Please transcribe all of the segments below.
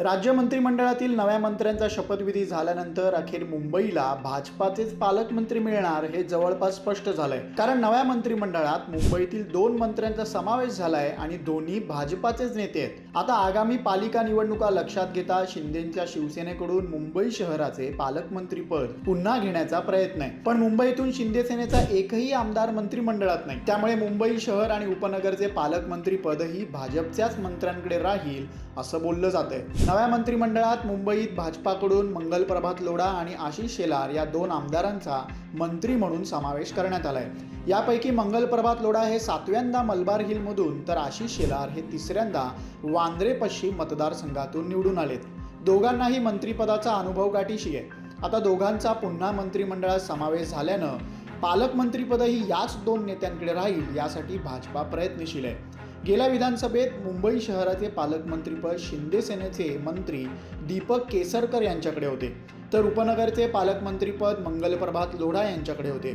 राज्य मंत्रिमंडळातील नव्या मंत्र्यांचा शपथविधी झाल्यानंतर अखेर मुंबईला भाजपाचेच पालकमंत्री मिळणार हे जवळपास स्पष्ट झालंय. कारण नव्या मंत्रिमंडळात मुंबईतील दोन मंत्र्यांचा समावेश झालाय आणि दोन्ही भाजपाचेच नेते आहेत. आता आगामी पालिका निवडणुका लक्षात घेता शिंदेच्या शिवसेनेकडून मुंबई शहराचे पालकमंत्री पद पुन्हा घेण्याचा प्रयत्न आहे. पण मुंबईतून शिंदे सेनेचा एकही आमदार मंत्रिमंडळात नाही. त्यामुळे मुंबई शहर आणि उपनगरचे पालकमंत्री पदही भाजपच्याच मंत्र्यांकडे राहील असं बोललं जातंय. नव्या मंत्रिमंडळात मुंबईत भाजपाकडून मंगल प्रभात लोढा आणि आशिष शेलार या दोन आमदारांचा मंत्री म्हणून समावेश करण्यात आलाय. यापैकी मंगल प्रभात लोढा हे सातव्यांदा मलबार हिलमधून तर आशिष शेलार हे तिसऱ्यांदा वांद्रे पश्चिम मतदारसंघातून निवडून आलेत. दोघांनाही मंत्रिपदाचा अनुभव गाठीशी आहे. आता दोघांचा पुन्हा मंत्रिमंडळात समावेश झाल्यानं पालकमंत्रीपदही याच दोन नेत्यांकडे राहील यासाठी भाजपा प्रयत्नशील आहे. गेल्या विधानसभेत मुंबई शहराचे पालकमंत्रीपद शिंदे सेनेचे मंत्री दीपक केसरकर यांच्याकडे होते. तर उपनगरचे पालकमंत्रीपद मंगलप्रभात लोढा यांच्याकडे होते.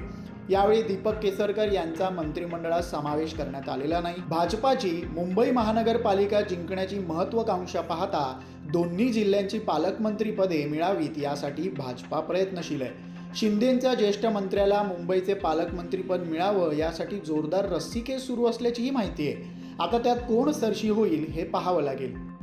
यावेळी दीपक केसरकर यांचा मंत्रिमंडळात समावेश करण्यात आलेला नाही. भाजपाची मुंबई महानगरपालिका जिंकण्याची महत्वाकांक्षा पाहता दोन्ही जिल्ह्यांची पालकमंत्रीपदे मिळावीत यासाठी भाजपा प्रयत्नशील आहे. शिंदेंच्या ज्येष्ठ मंत्र्याला मुंबईचे पालकमंत्रीपद मिळावं यासाठी जोरदार रस्सीकेस सुरू असल्याचीही माहिती आहे. आता त्यात कोण सरशी होईल हे पाहावं लागेल.